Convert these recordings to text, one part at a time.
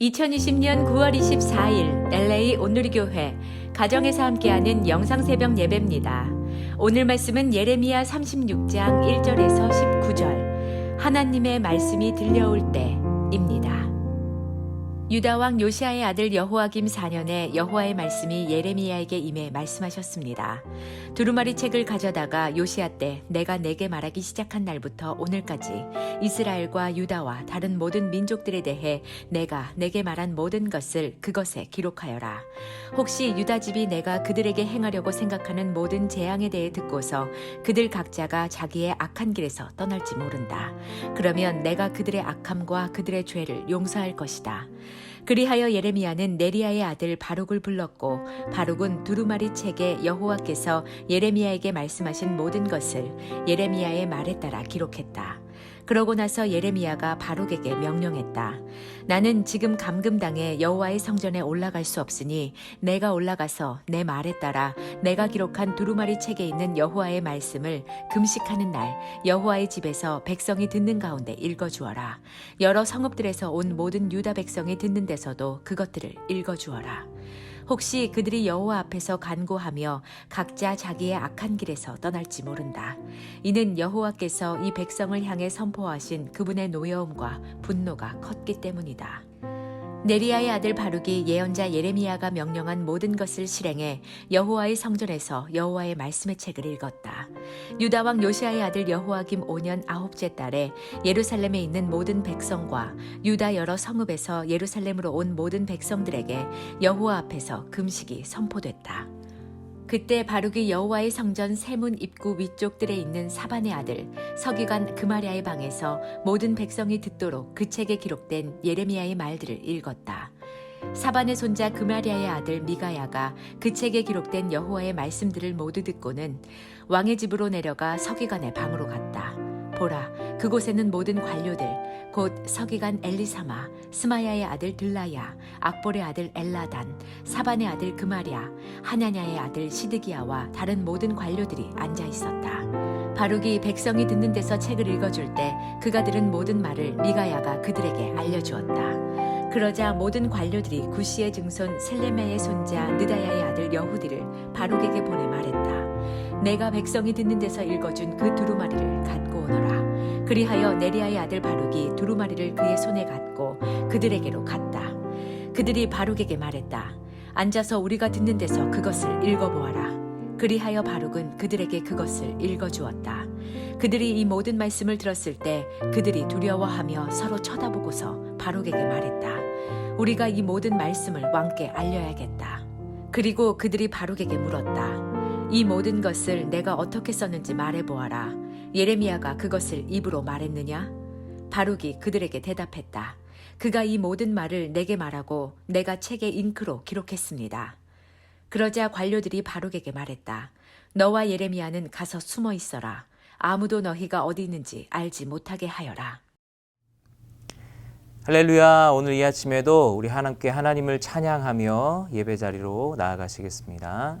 2020년 9월 24일 LA 온누리교회 가정에서 함께하는 영상 새벽 예배입니다. 오늘 말씀은 예레미야 36장 1절에서 19절 하나님의 말씀이 들려올 때입니다. 유다 왕 요시아의 아들 여호와김 4년에 여호와의 말씀이 예레미야에게 임해 말씀하셨습니다. 두루마리 책을 가져다가 요시아 때 내가 내게 말하기 시작한 날부터 오늘까지 이스라엘과 유다와 다른 모든 민족들에 대해 내가 내게 말한 모든 것을 그것에 기록하여라. 혹시 유다 집이 내가 그들에게 행하려고 생각하는 모든 재앙에 대해 듣고서 그들 각자가 자기의 악한 길에서 떠날지 모른다. 그러면 내가 그들의 악함과 그들의 죄를 용서할 것이다. 그리하여 예레미야는 네리야의 아들 바룩을 불렀고 바룩은 두루마리 책에 여호와께서 예레미야에게 말씀하신 모든 것을 예레미야의 말에 따라 기록했다. 그러고 나서 예레미야가 바룩에게 명령했다. 나는 지금 감금당해 여호와의 성전에 올라갈 수 없으니 내가 올라가서 내 말에 따라 내가 기록한 두루마리 책에 있는 여호와의 말씀을 금식하는 날 여호와의 집에서 백성이 듣는 가운데 읽어 주어라. 여러 성읍들에서 온 모든 유다 백성이 듣는 데서도 그것들을 읽어 주어라. 혹시 그들이 여호와 앞에서 간구하며 각자 자기의 악한 길에서 떠날지 모른다. 이는 여호와께서 이 백성을 향해 선포하신 그분의 노여움과 분노가 컸기 때문이다. 네리야의 아들 바룩이 예언자 예레미야가 명령한 모든 것을 실행해 여호와의 성전에서 여호와의 말씀의 책을 읽었다. 유다 왕 요시아의 아들 여호와김 5년 아홉째 달에 예루살렘에 있는 모든 백성과 유다 여러 성읍에서 예루살렘으로 온 모든 백성들에게 여호와 앞에서 금식이 선포됐다. 그때 바룩이 여호와의 성전 세문 입구 위쪽들에 있는 사반의 아들 서기관 그마리아의 방에서 모든 백성이 듣도록 그 책에 기록된 예레미야의 말들을 읽었다. 사반의 손자 그마리아의 아들 미가야가 그 책에 기록된 여호와의 말씀들을 모두 듣고는 왕의 집으로 내려가 서기관의 방으로 갔다. 보라, 그곳에는 모든 관료들, 곧 서기관 엘리사마, 스마야의 아들 들라야, 악볼의 아들 엘라단, 사반의 아들 그마리아, 하냐냐의 아들 시드기야와 다른 모든 관료들이 앉아 있었다. 바룩이 백성이 듣는 데서 책을 읽어줄 때 그가 들은 모든 말을 미가야가 그들에게 알려주었다. 그러자 모든 관료들이 구시의 증손 셀레메의 손자 느다야의 아들 여후디를 바룩에게 보내 말했다. 내가 백성이 듣는 데서 읽어준 그 두루마리를 갖고 오너라. 그리하여 네리아의 아들 바룩이 두루마리를 그의 손에 갖고 그들에게로 갔다. 그들이 바룩에게 말했다. 앉아서 우리가 듣는 데서 그것을 읽어보아라. 그리하여 바룩은 그들에게 그것을 읽어주었다. 그들이 이 모든 말씀을 들었을 때 그들이 두려워하며 서로 쳐다보고서 바룩에게 말했다. 우리가 이 모든 말씀을 왕께 알려야겠다. 그리고 그들이 바룩에게 물었다. 이 모든 것을 내가 어떻게 썼는지 말해보아라. 예레미야가 그것을 입으로 말했느냐? 바룩이 그들에게 대답했다. 그가 이 모든 말을 내게 말하고 내가 책에 잉크로 기록했습니다. 그러자 관료들이 바룩에게 말했다. 너와 예레미야는 가서 숨어 있어라. 아무도 너희가 어디 있는지 알지 못하게 하여라. 할렐루야. 오늘 이 아침에도 우리 하나님께 하나님을 찬양하며 예배 자리로 나아가시겠습니다.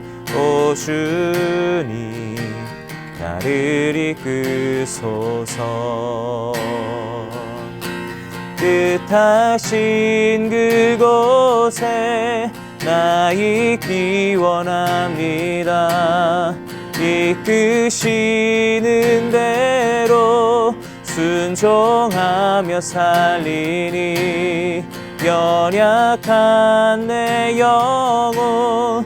오 주님 나를 이끄소서. 뜻하신 그곳에 나 있기 원합니다. 이끄시는데 순종하며 살리니 연약한 내 영혼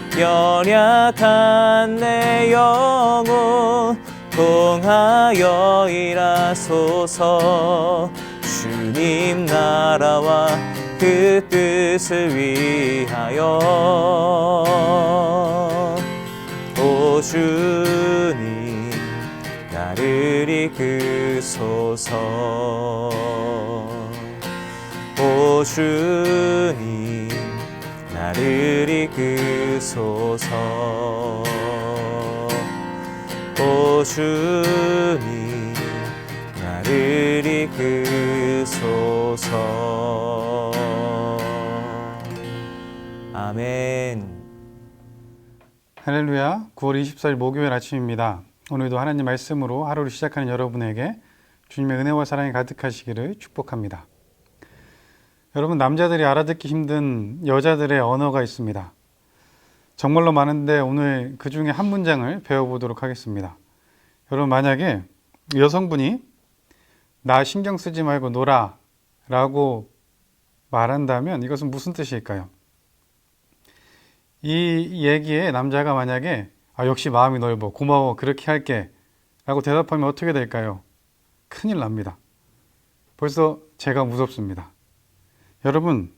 연약한 내 영혼 통하여 일하소서. 주님 나라와 그 뜻을 위하여. 오 주님 나를 이끄소서. 오 주님 나를 이끄소서 오 주님 나를 이끄소서 아멘 할렐루야. 9월 24일 목요일 아침입니다. 오늘도 하나님 말씀으로 하루를 시작하는 여러분에게 주님의 은혜와 사랑이 가득하시기를 축복합니다. 여러분, 남자들이 알아듣기 힘든 여자들의 언어가 있습니다. 정말로 많은데 오늘 그 중에 한 문장을 배워보도록 하겠습니다. 여러분, 만약에 여성분이 나 신경 쓰지 말고 놀아 라고 말한다면 이것은 무슨 뜻일까요? 이 얘기에 남자가 만약에 아, 역시 마음이 넓어 고마워 그렇게 할게 라고 대답하면 어떻게 될까요? 큰일 납니다. 벌써 제가 무섭습니다. 여러분,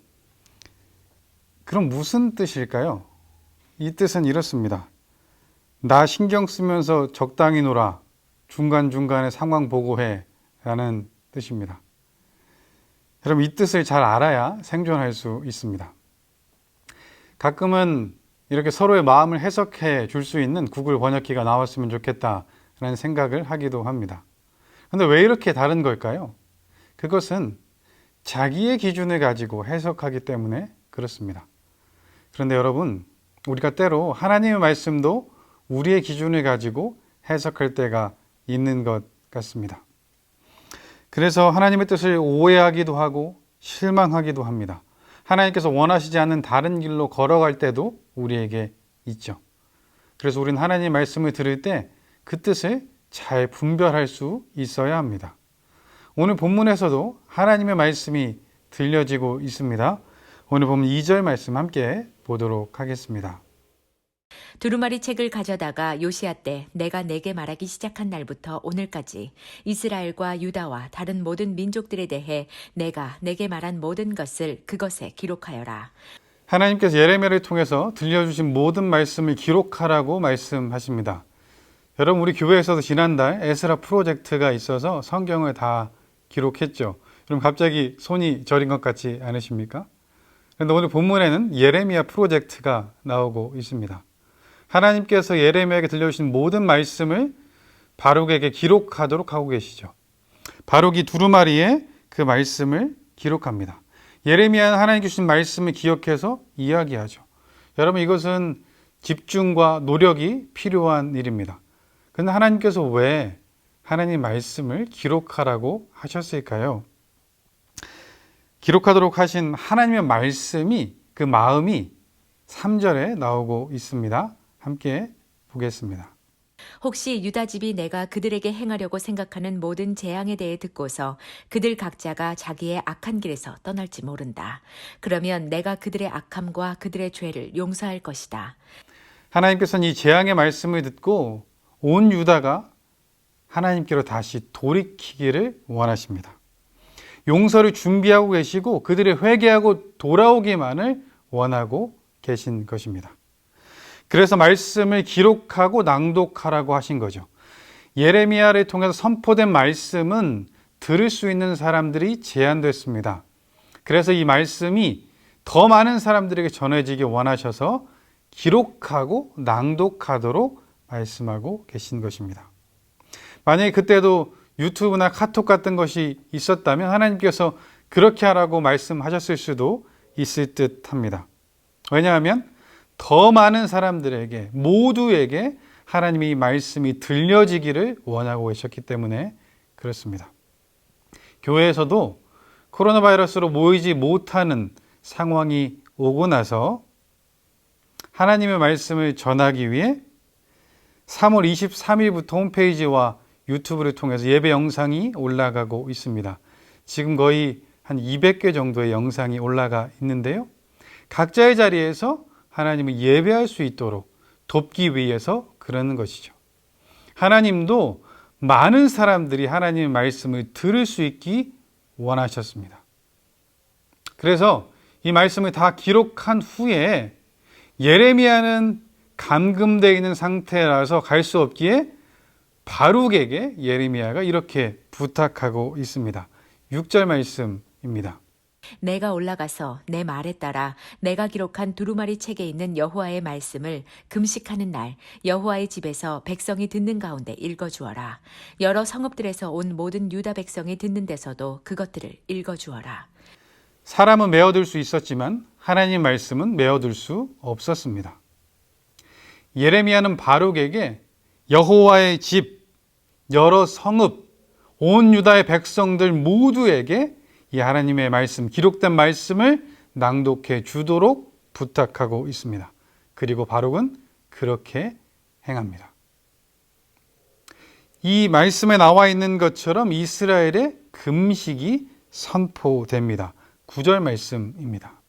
그럼 무슨 뜻일까요? 이 뜻은 이렇습니다. 나 신경 쓰면서 적당히 놀아 중간중간에 상황 보고해 라는 뜻입니다. 여러분, 이 뜻을 잘 알아야 생존할 수 있습니다. 가끔은 이렇게 서로의 마음을 해석해 줄 수 있는 구글 번역기가 나왔으면 좋겠다라는 생각을 하기도 합니다. 근데 왜 이렇게 다른 걸까요? 그것은 자기의 기준을 가지고 해석하기 때문에 그렇습니다. 그런데 여러분, 우리가 때로 하나님의 말씀도 우리의 기준을 가지고 해석할 때가 있는 것 같습니다. 그래서 하나님의 뜻을 오해하기도 하고 실망하기도 합니다. 하나님께서 원하시지 않는 다른 길로 걸어갈 때도 우리에게 있죠. 그래서 우리는 하나님의 말씀을 들을 때 그 뜻을 잘 분별할 수 있어야 합니다. 오늘 본문에서도 하나님의 말씀이 들려지고 있습니다. 오늘 보면 2절 말씀 함께 보도록 하겠습니다. 두루마리 책을 가져다가 요시아 때 내가 내게 말하기 시작한 날부터 오늘까지 이스라엘과 유다와 다른 모든 민족들에 대해 내가 내게 말한 모든 것을 그것에 기록하여라. 하나님께서 예레미야를 통해서 들려주신 모든 말씀을 기록하라고 말씀하십니다. 여러분 우리 교회에서도 지난달 에스라 프로젝트가 있어서 성경을 다 기록했죠. 그럼 갑자기 손이 저린 것 같지 않으십니까? 그런데 오늘 본문에는 예레미야 프로젝트가 나오고 있습니다. 하나님께서 예레미야에게 들려주신 모든 말씀을 바룩에게 기록하도록 하고 계시죠. 바룩이 두루마리에 그 말씀을 기록합니다. 예레미야는 하나님 주신 말씀을 기억해서 이야기하죠. 여러분 이것은 집중과 노력이 필요한 일입니다. 그런데 하나님께서 왜 하나님 말씀을 기록하라고 하셨을까요? 기록하도록 하신 하나님의 말씀이 그 마음이 3절에 나오고 있습니다. 함께 보겠습니다. 혹시 유다 집이 내가 그들에게 행하려고 생각하는 모든 재앙에 대해 듣고서 그들 각자가 자기의 악한 길에서 떠날지 모른다. 그러면 내가 그들의 악함과 그들의 죄를 용서할 것이다. 하나님께서는 이 재앙의 말씀을 듣고 온 유다가 하나님께로 다시 돌이키기를 원하십니다. 용서를 준비하고 계시고 그들이 회개하고 돌아오기만을 원하고 계신 것입니다. 그래서 말씀을 기록하고 낭독하라고 하신 거죠. 예레미야를 통해서 선포된 말씀은 들을 수 있는 사람들이 제한됐습니다. 그래서 이 말씀이 더 많은 사람들에게 전해지기 원하셔서 기록하고 낭독하도록 말씀하고 계신 것입니다. 만약에 그때도 유튜브나 카톡 같은 것이 있었다면 하나님께서 그렇게 하라고 말씀하셨을 수도 있을 듯 합니다. 왜냐하면 더 많은 사람들에게, 모두에게 하나님의 말씀이 들려지기를 원하고 계셨기 때문에 그렇습니다. 교회에서도 코로나 바이러스로 모이지 못하는 상황이 오고 나서 하나님의 말씀을 전하기 위해 3월 23일부터 홈페이지와 유튜브를 통해서 예배 영상이 올라가고 있습니다. 지금 거의 한 200개 정도의 영상이 올라가 있는데요. 각자의 자리에서 하나님을 예배할 수 있도록 돕기 위해서 그러는 것이죠. 하나님도 많은 사람들이 하나님의 말씀을 들을 수 있기 원하셨습니다. 그래서 이 말씀을 다 기록한 후에 예레미야는 감금되어 있는 상태라서 갈 수 없기에 바룩에게 예레미야가 이렇게 부탁하고 있습니다. 6절 말씀입니다. 내가 올라가서 내 말에 따라 내가 기록한 두루마리 책에 있는 여호와의 말씀을 금식하는 날 여호와의 집에서 백성이 듣는 가운데 읽어 주어라. 여러 성읍들에서 온 모든 유다 백성이 듣는 데서도 그것들을 읽어 주어라. 사람은 메어둘 수 있었지만 하나님 말씀은 메어둘 수 없었습니다. 예레미야는 바룩에게 여호와의 집, 여러 성읍, 온 유다의 백성들 모두에게 이 하나님의 말씀, 기록된 말씀을 낭독해 주도록 부탁하고 있습니다. 그리고 바룩은 그렇게 행합니다. 이 말씀에 나와 있는 것처럼 이스라엘의 금식이 선포됩니다. 9절 말씀입니다.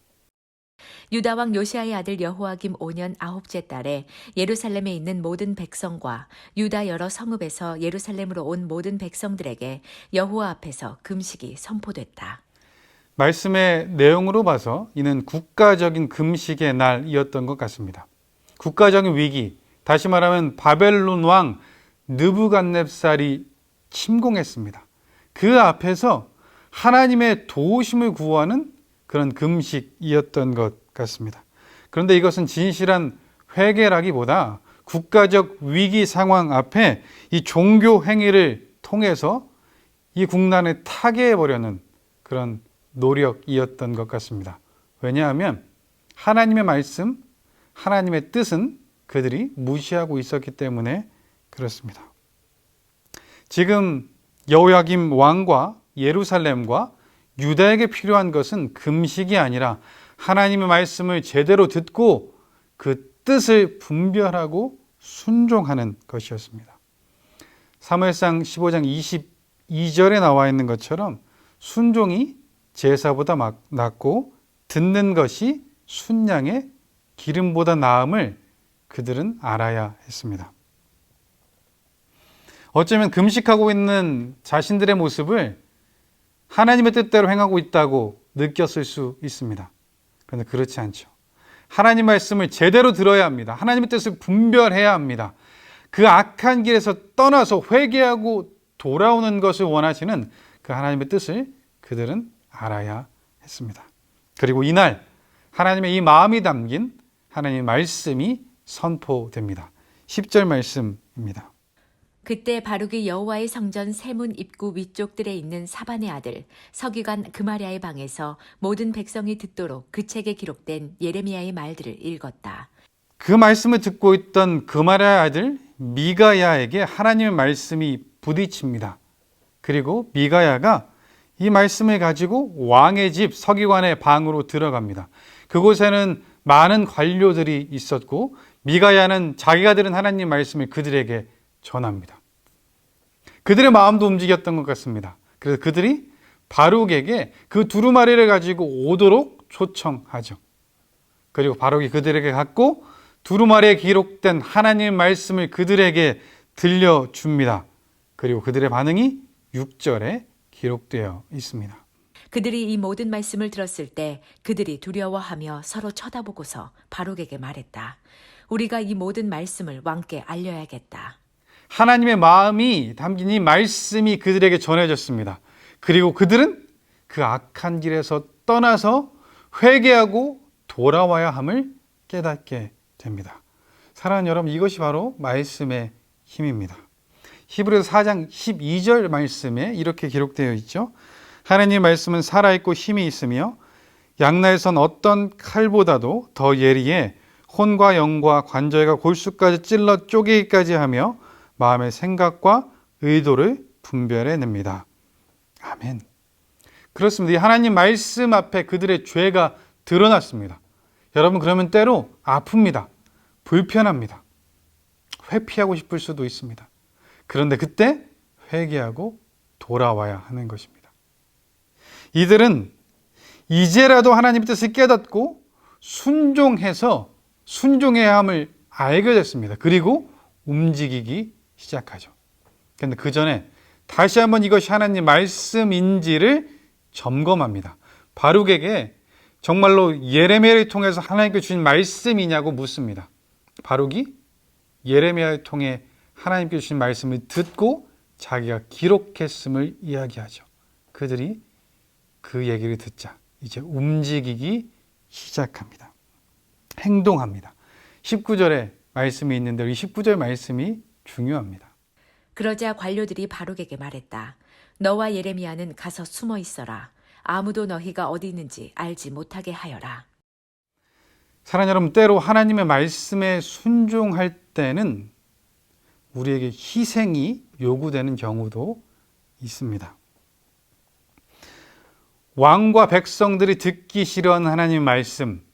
유다 왕 요시아의 아들 여호와김 5년 아홉째 달에 예루살렘에 있는 모든 백성과 유다 여러 성읍에서 예루살렘으로 온 모든 백성들에게 여호와 앞에서 금식이 선포됐다. 말씀의 내용으로 봐서 이는 국가적인 금식의 날이었던 것 같습니다. 국가적인 위기, 다시 말하면 바벨론 왕 느부갓넵살이 침공했습니다. 그 앞에서 하나님의 도우심을 구하는 그런 금식이었던 것 같습니다. 그런데 이것은 진실한 회개라기보다 국가적 위기 상황 앞에 이 종교 행위를 통해서 이 국난을 타개해 보려는 그런 노력이었던 것 같습니다. 왜냐하면 하나님의 말씀, 하나님의 뜻은 그들이 무시하고 있었기 때문에 그렇습니다. 지금 여호야김 왕과 예루살렘과 유다에게 필요한 것은 금식이 아니라 하나님의 말씀을 제대로 듣고 그 뜻을 분별하고 순종하는 것이었습니다. 사무엘상 15장 22절에 나와 있는 것처럼 순종이 제사보다 낫고 듣는 것이 순양의 기름보다 나음을 그들은 알아야 했습니다. 어쩌면 금식하고 있는 자신들의 모습을 하나님의 뜻대로 행하고 있다고 느꼈을 수 있습니다. 그런데 그렇지 않죠. 하나님 말씀을 제대로 들어야 합니다. 하나님의 뜻을 분별해야 합니다. 그 악한 길에서 떠나서 회개하고 돌아오는 것을 원하시는 그 하나님의 뜻을 그들은 알아야 했습니다. 그리고 이날 하나님의 이 마음이 담긴 하나님의 말씀이 선포됩니다. 10절 말씀입니다. 그때 바룩이 여호와의 성전 세문 입구 위쪽들에 있는 사반의 아들 서기관 그마리아의 방에서 모든 백성이 듣도록 그 책에 기록된 예레미야의 말들을 읽었다. 그 말씀을 듣고 있던 그마리아의 아들 미가야에게 하나님의 말씀이 부딪힙니다. 그리고 미가야가 이 말씀을 가지고 왕의 집 서기관의 방으로 들어갑니다. 그곳에는 많은 관료들이 있었고 미가야는 자기가 들은 하나님 말씀을 그들에게 전합니다. 그들의 마음도 움직였던 것 같습니다. 그래서 그들이 바룩에게 그 두루마리를 가지고 오도록 초청하죠. 그리고 바룩이 그들에게 갖고 두루마리에 기록된 하나님 말씀을 그들에게 들려줍니다. 그리고 그들의 반응이 6절에 기록되어 있습니다. 그들이 이 모든 말씀을 들었을 때 그들이 두려워하며 서로 쳐다보고서 바룩에게 말했다. 우리가 이 모든 말씀을 왕께 알려야겠다. 하나님의 마음이 담긴 이 말씀이 그들에게 전해졌습니다. 그리고 그들은 그 악한 길에서 떠나서 회개하고 돌아와야 함을 깨닫게 됩니다. 사랑하는 여러분, 이것이 바로 말씀의 힘입니다. 히브리서 4장 12절 말씀에 이렇게 기록되어 있죠. 하나님의 말씀은 살아있고 힘이 있으며 양나에선 어떤 칼보다도 더 예리해 혼과 영과 관절과 골수까지 찔러 쪼개기까지 하며 마음의 생각과 의도를 분별해 냅니다. 아멘. 그렇습니다. 이 하나님 말씀 앞에 그들의 죄가 드러났습니다. 여러분 그러면 때로 아픕니다. 불편합니다. 회피하고 싶을 수도 있습니다. 그런데 그때 회개하고 돌아와야 하는 것입니다. 이들은 이제라도 하나님 뜻을 깨닫고 순종해서 순종해야 함을 알게 됐습니다. 그리고 움직이기 시작하죠. 그런데 그 전에 다시 한번 이것이 하나님 말씀인지를 점검합니다. 바룩에게 정말로 예레미야를 통해서 하나님께 주신 말씀이냐고 묻습니다. 바룩이 예레미야를 통해 하나님께 주신 말씀을 듣고 자기가 기록했음을 이야기하죠. 그들이 그 얘기를 듣자 이제 움직이기 시작합니다. 행동합니다. 19절에 말씀이 있는데 이 19절 말씀이 중요합니다. 그러자 관료들이 바룩에게 말했다. 너와 예레미야는 가서 숨어 있어라. 아무도 너희가 어디 있는지 알지 못하게 하여라. 사랑 여러분, 때로 하나님의 말씀에 순종할 때는 우리에게 희생이 요구되는 경우도 있습니다. 왕과 백성들이 듣기 싫어하는 하나님의 말씀,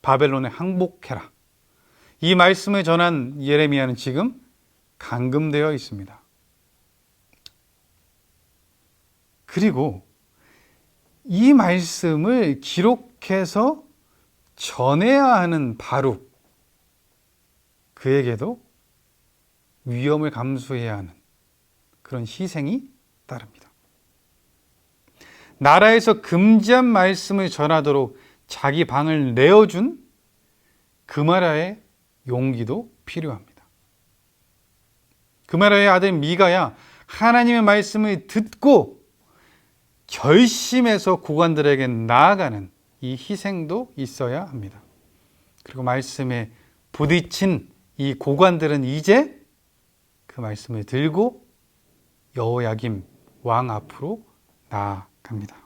바벨론에 항복해라. 이 말씀을 전한 예레미야는 지금 감금되어 있습니다. 그리고 이 말씀을 기록해서 전해야 하는 바룩 그에게도 위험을 감수해야 하는 그런 희생이 따릅니다. 나라에서 금지한 말씀을 전하도록 자기 방을 내어준 그마라의 용기도 필요합니다. 그마라의 아들 미가야 하나님의 말씀을 듣고 결심해서 고관들에게 나아가는 이 희생도 있어야 합니다. 그리고 말씀에 부딪힌 이 고관들은 이제 그 말씀을 들고 여호야김 왕 앞으로 나아갑니다.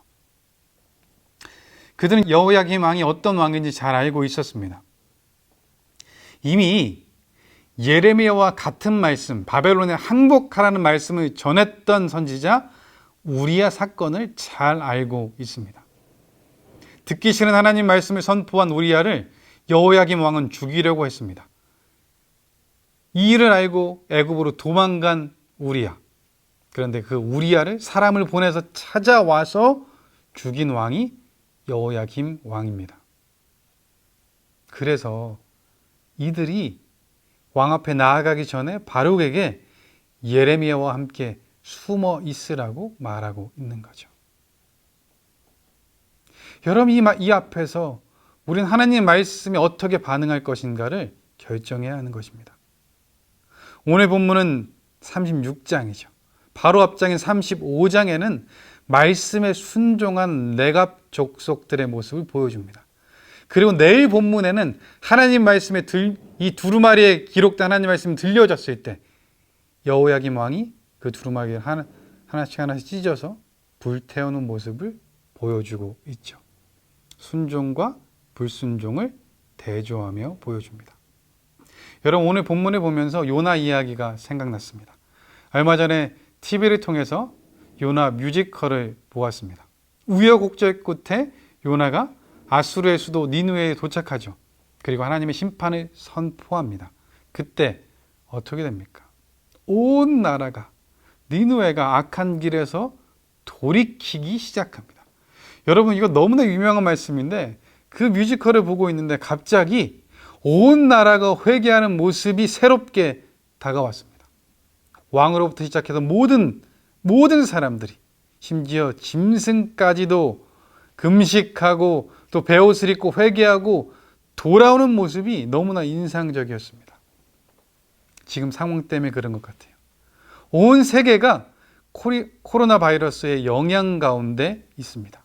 그들은 여호야김 왕이 어떤 왕인지 잘 알고 있었습니다. 이미 예레미야와 같은 말씀, 바벨론에 항복하라는 말씀을 전했던 선지자 우리야 사건을 잘 알고 있습니다. 듣기 싫은 하나님 말씀을 선포한 우리야를 여호야김 왕은 죽이려고 했습니다. 이 일을 알고 애굽으로 도망간 우리야. 그런데 그 우리야를 사람을 보내서 찾아와서 죽인 왕이 여호야김 왕입니다. 그래서 이들이 왕 앞에 나아가기 전에 바룩에게 예레미야와 함께 숨어 있으라고 말하고 있는 거죠. 여러분 이, 이 앞에서 우리는 하나님 말씀에 어떻게 반응할 것인가를 결정해야 하는 것입니다. 오늘 본문은 36장이죠. 바로 앞장인 35장에는 말씀에 순종한 내갑 족속들의 모습을 보여줍니다. 그리고 내일 본문에는 하나님 말씀에 들, 이 두루마리에 기록된 하나님 말씀이 들려졌을 때 여호야김 왕이 그 두루마리를 하나, 하나씩 하나씩 찢어서 불태우는 모습을 보여주고 있죠. 순종과 불순종을 대조하며 보여줍니다. 여러분 오늘 본문을 보면서 요나 이야기가 생각났습니다. 얼마 전에 TV를 통해서 요나 뮤지컬을 보았습니다. 우여곡절 끝에 요나가 아수르의 수도 니누에에 도착하죠. 그리고 하나님의 심판을 선포합니다. 그때 어떻게 됩니까? 온 나라가 니누에가 악한 길에서 돌이키기 시작합니다. 여러분 이거 너무나 유명한 말씀인데 그 뮤지컬을 보고 있는데 갑자기 온 나라가 회개하는 모습이 새롭게 다가왔습니다. 왕으로부터 시작해서 모든 모든 사람들이 심지어 짐승까지도 금식하고 또 베옷을 입고 회개하고 돌아오는 모습이 너무나 인상적이었습니다. 지금 상황 때문에 그런 것 같아요. 온 세계가 코로나 바이러스의 영향 가운데 있습니다.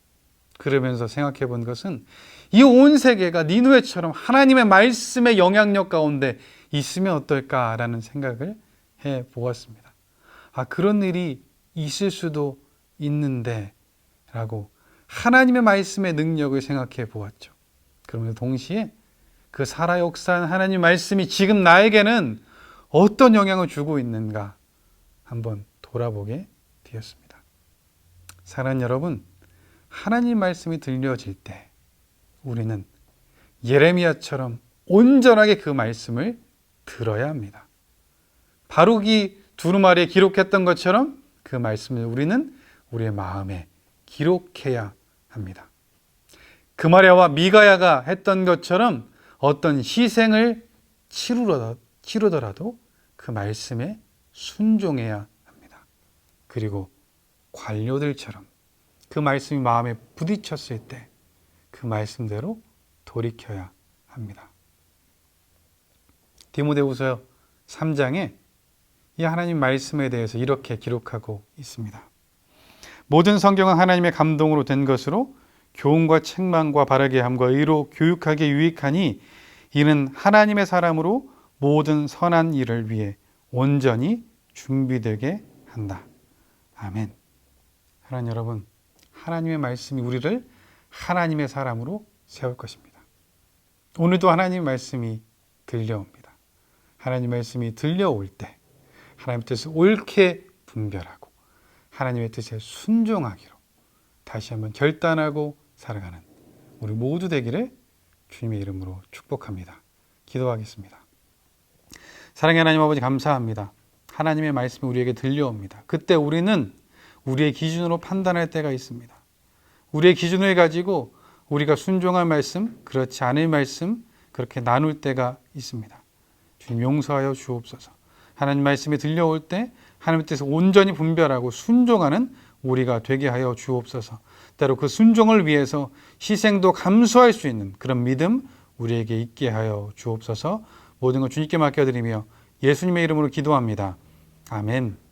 그러면서 생각해 본 것은 이 온 세계가 니누에처럼 하나님의 말씀의 영향력 가운데 있으면 어떨까라는 생각을 해 보았습니다. 아, 그런 일이 있을 수도 있는데 라고 하나님의 말씀의 능력을 생각해 보았죠. 그러면서 동시에 그 살아 역사한 하나님 말씀이 지금 나에게는 어떤 영향을 주고 있는가 한번 돌아보게 되었습니다. 사랑하는 여러분, 하나님 말씀이 들려질 때 우리는 예레미야처럼 온전하게 그 말씀을 들어야 합니다. 바룩이 두루마리에 기록했던 것처럼 그 말씀을 우리는 우리의 마음에 기록해야 합니다. 그마랴와 미가야가 했던 것처럼 어떤 희생을 치르더라도, 그 말씀에 순종해야 합니다. 그리고 관료들처럼 그 말씀이 마음에 부딪혔을 때 그 말씀대로 돌이켜야 합니다. 디모데후서 3장에 이 하나님 말씀에 대해서 이렇게 기록하고 있습니다. 모든 성경은 하나님의 감동으로 된 것으로 교훈과 책망과 바르게 함과 의로 교육하게 유익하니 이는 하나님의 사람으로 모든 선한 일을 위해 온전히 준비되게 한다. 아멘. 하나님 여러분, 하나님의 말씀이 우리를 하나님의 사람으로 세울 것입니다. 오늘도 하나님 말씀이 들려옵니다. 하나님 말씀이 들려올 때 하나님의 뜻을 옳게 분별하고 하나님의 뜻에 순종하기로 다시 한번 결단하고 살아가는 우리 모두 되기를 주님의 이름으로 축복합니다. 기도하겠습니다. 사랑의 하나님 아버지 감사합니다. 하나님의 말씀이 우리에게 들려옵니다. 그때 우리는 우리의 기준으로 판단할 때가 있습니다. 우리의 기준을 가지고 우리가 순종할 말씀, 그렇지 않을 말씀, 그렇게 나눌 때가 있습니다. 주님 용서하여 주옵소서. 하나님 말씀이 들려올 때 하나님의 뜻을 온전히 분별하고 순종하는 우리가 되게 하여 주옵소서. 때로 그 순종을 위해서 희생도 감수할 수 있는 그런 믿음 우리에게 있게 하여 주옵소서. 모든 것 주님께 맡겨드리며 예수님의 이름으로 기도합니다. 아멘.